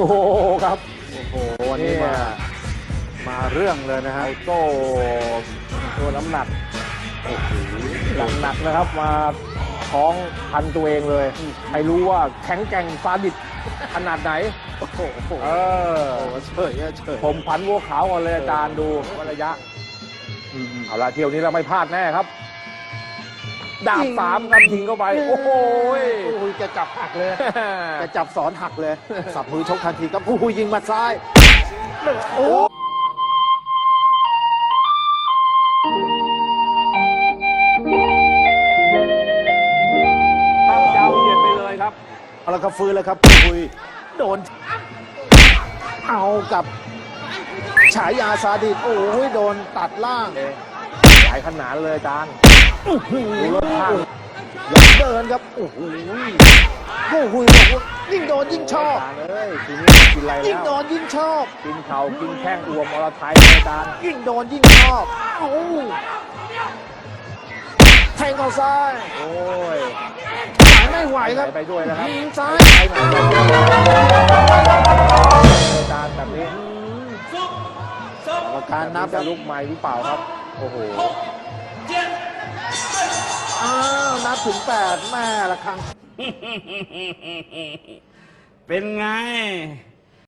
โอ้โหครับ โอ้โหวันนี้เนี่ยมา มาเรื่องเลยนะฮะเอาโต้ตัวน้ำหนักโอ้โหหนักๆนะครับมาท้องพันตัวเองเลยให้รู้ว่าแข็งแกร่งฟาดิตขนาดไหนโอ้โหเออโอ้โหเฉยอะเฉยผมพันวัวขาวก่อนเลยอาจารย์ดูว่าระยะเอาละเที่ยวนี้เราไม่พลาดแน่ครับ ดาบสามครับยิงเข้าไป โอ้โหยโอ้โหจะจับหักเลยจะจับสอนหักเลย สับมือชกทันทีครับโอ้โหยิงหมาซ้ายโอ้ตั้งเจ้าเหยียดไปเลยครับเอาละครับฟื้นแล้วครับคุยโดน เอากับ ฉายาซาดิสโอ้โหโดนตัดล่างสายขนานเลยอาจารย์ดูรถ ทางยังเดินครับ โอ้โหโอ้โหบอกว่ายิ่งโดนยิ่งชอบอาจารย์เอ้ยทีนี้กินอะไรยิ่งแล้วโดนยิ่งชอบ กินเข่ากินแข้งอวมอรไทยเลยอาจารย์ยิ่งโดนยิ่งชอบโอ้โหแทงเข้าซ้ายโอ้ยไหวไม่ไหวครับไปด้วยนะครับยิงซ้ายไปไหนไปด้วยอาจารย์แบบนี้กรรมการนับคจะรับลุกไม้หรือเปล่าครับ โอ้โห อ้าวนับถึงแปดแม่ละครั้ง เป็นไง